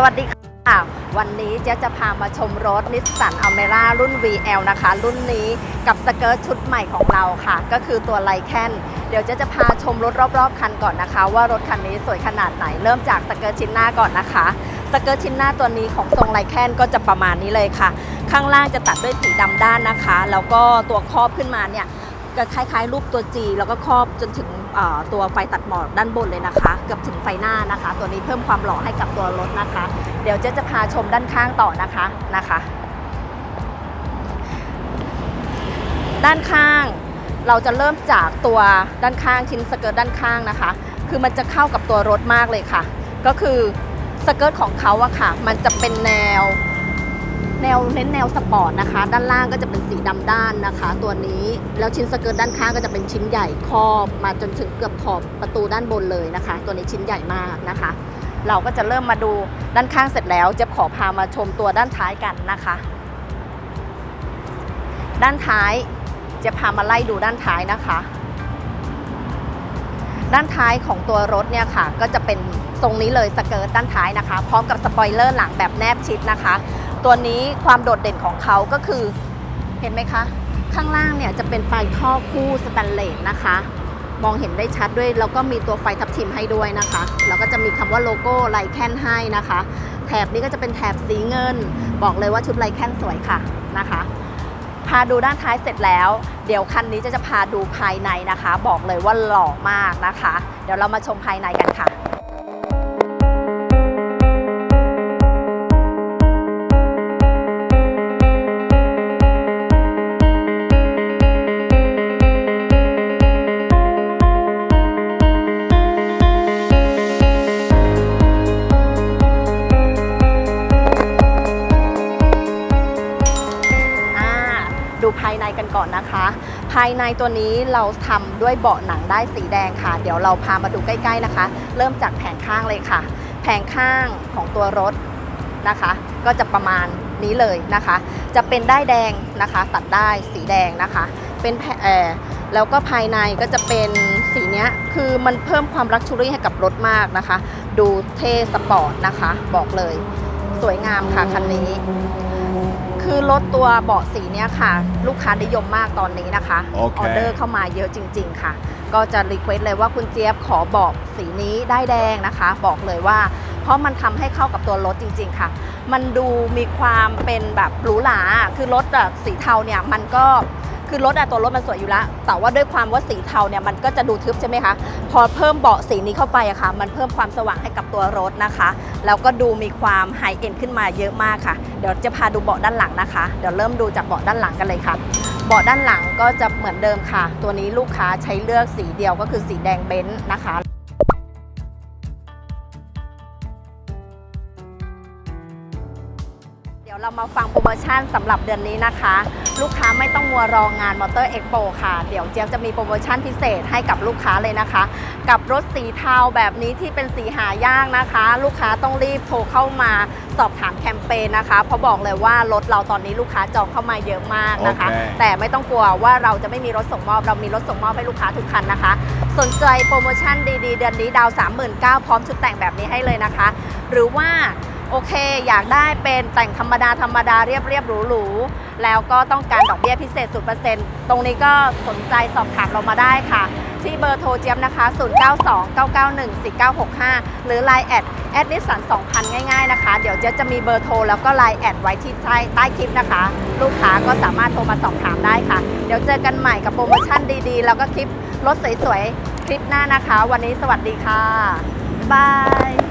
สวัสดีค่ะ วันนี้เจ๊จะพามาชมรถนิสสันอเมร่ารุ่น VL นะคะ รุ่นนี้กับสเกิร์ตชุดใหม่ของเราค่ะ ก็คือตัวไลแคนเดี๋ยวเจ๊จะพาชมรถรอบๆ คันก่อนนะคะ ว่ารถคันนี้สวยขนาดไหน เริ่มจากสเกิร์ตชิ้นหน้าก่อนนะคะ สเกิร์ตชิ้นหน้าตัวนี้ของทรงไลแคนก็จะประมาณนี้เลยค่ะ ข้างล่างจะตัดด้วยสีดำด้านนะคะ แล้วก็ตัวครอบขึ้นมาเนี่ย ก็คล้ายๆ รูปตัว G แล้วก็ครอบจนถึงตัวไฟตัดหมอกด้านบนเลยนะคะ เกือบถึงไฟหน้านะคะ ตัวนี้เพิ่มความหล่อให้กับตัวรถนะคะ เดี๋ยวเจ๊จะพาชมด้านข้างต่อนะคะนะคะ ด้านข้างเราจะเริ่มจากตัวด้านข้างชิ้นสเกิร์ตด้านข้างนะคะ คือมันจะเข้ากับตัวรถมากเลยค่ะ ก็คือสเกิร์ตของเขาอะค่ะ มันจะเป็นแนว แนวเน้นแนวสปอร์ตนะคะ ด้านล่างก็จะเป็นสีดำด้านนะคะ ตัวนี้แล้วชิ้นสเกิร์ตด้านข้างก็จะเป็นชิ้นใหญ่ครอบมาจนถึงเกือบขอบประตูด้านบนเลยนะคะ ตัวนี้ชิ้นใหญ่มากนะคะ เราก็จะเริ่มมาดูด้านข้างเสร็จแล้วเจะขอพามาชมตัวด้านท้ายกันนะคะ ด้านท้ายจะพามาไล่ดูด้านท้ายนะคะ ด้านท้ายของตัวรถเนี่ยค่ะ ก็จะเป็นทรงนี้เลยสเกิร์ตด้านท้ายนะคะ พร้อมกับสปอยเลอร์หลังแบบแนบชิดนะคะ ตัวนี้ความโดดเด่นของเขาก็คือเห็นไหมคะ ข้างล่างเนี่ยจะเป็นปลายท่อคู่สแตนเลสนะคะ มองเห็นได้ชัดด้วยแล้วก็มีตัวไฟทับทิมให้ด้วยนะคะ แล้วก็จะมีคำว่าโลโก้ไลแคนให้นะคะ แถบนี้ก็จะเป็นแถบสีเงิน บอกเลยว่าชุดไลแคนสวยค่ะนะคะพาดูด้านท้ายเสร็จแล้ว เดี๋ยวคันนี้จะจะพาดูภายในนะคะ บอกเลยว่าหล่อมากนะคะ เดี๋ยวเรามาชมภายในกันค่ะ ดูภายในกันก่อนนะคะ ภายในตัวนี้เราทำด้วยเบาะหนังได้สีแดงค่ะ เดี๋ยวเราพามาดูใกล้ ๆนะคะ เริ่มจากแผงข้างเลยค่ะ แผงข้างของตัวรถนะคะ ก็จะประมาณนี้เลยนะคะ จะเป็นได้แดงนะคะ ตัดได้สีแดงนะคะ เป็นแผแล้วก็ภายในก็จะเป็นสีเนี้ยคือมันเพิ่มความลักชัวรี่ให้กับรถมากนะคะ ดูเท่สปอร์ตนะคะ บอกเลย สวยงามค่ะคันนี้ คือรถตัวเบาะสีเนี้ยค่ะ ลูกค้านิยมมากตอนนี้นะคะโอเคออเดอร์เข้ามาเยอะจริง ๆ ค่ะ ก็จะรีเควสเลยว่าคุณเจี๊ยบขอเบอกสีนี้ได้แดงนะคะ บอกเลยว่า เพราะมันทำให้เข้ากับตัวรถจริง ๆ ค่ะ มันดูมีความเป็นแบบหรูหราคือรถอะสีเทาเนี่ยมันก็ คือรถอะตัวรถมันสวยอยู่แล้วแต่ว่าด้วยความว่าสีเทาเนี่ยมันก็จะดูทึบใช่ไหมคะ พอเพิ่มเบาะสีนี้เข้าไปอะค่ะ มันเพิ่มความสว่างให้กับตัวรถนะคะ แล้วก็ดูมีความไฮเอ็นขึ้นมาเยอะมากค่ะ เดี๋ยวจะพาดูเบาะด้านหลังนะคะ เดี๋ยวเริ่มดูจากเบาะด้านหลังกันเลยค่ะ เบาะด้านหลังก็จะเหมือนเดิมค่ะ ตัวนี้ลูกค้าใช้เลือกสีเดียวก็คือสีแดงเบนซ์นะคะ ยวเรามาฟังโปรโมชั่นสำหรับเดือนนี้นะคะ ลูกค้าไม่ต้องมัวรองงานมอเตอร์เอ็กโปค่ะ เดี๋ยวเจี๊ยบจะมีโปรโมชั่นพิเศษให้กับลูกค้าเลยนะคะ กับรถสีเทาแบบนี้ที่เป็นสีหายากนะคะ ลูกค้าต้องรีบโทรเข้ามาสอบถามแคมเปญนะคะ เพราะบอกเลยว่ารถเราตอนนี้ลูกค้าจองเข้ามาเยอะมากนะคะโอเคแต่ไม่ต้องกลัวว่าเราจะไม่มีรถส่งมอบเรามีรถส่งมอบให้ลูกค้าทุกคันนะคะ สนใจโปรโมชั่นดีๆ เดือนนี้ดาว 39,000พร้อมชุดแต่งแบบนี้ให้เลยนะคะ หรือว่า โอเค อยากได้เป็นแต่งธรรมดาธรรมดาเรียบเรียบๆหรูๆแล้วก็ต้องการดอกเบี้ยพิเศษ0%ตรงนี้ก็สนใจสอบถามเรามาได้ค่ะ ที่เบอร์โทรเจี๊ยบนะคะ 0929914965 หรือ Line แอดแอดนิสสัน2,000 ง่ายๆนะคะ เดี๋ยวเจ๊จะมีเบอร์โทรแล้วก็ Line แอดไว้ที่ใต้ใต้คลิปนะคะ ลูกค้าก็สามารถโทรมาสอบถามได้ค่ะ เดี๋ยวเจอกันใหม่กับโปรโมชั่นดีๆ แล้วก็คลิปรถสวยๆ คลิปหน้านะคะ วันนี้สวัสดีค่ะ บ๊ายบาย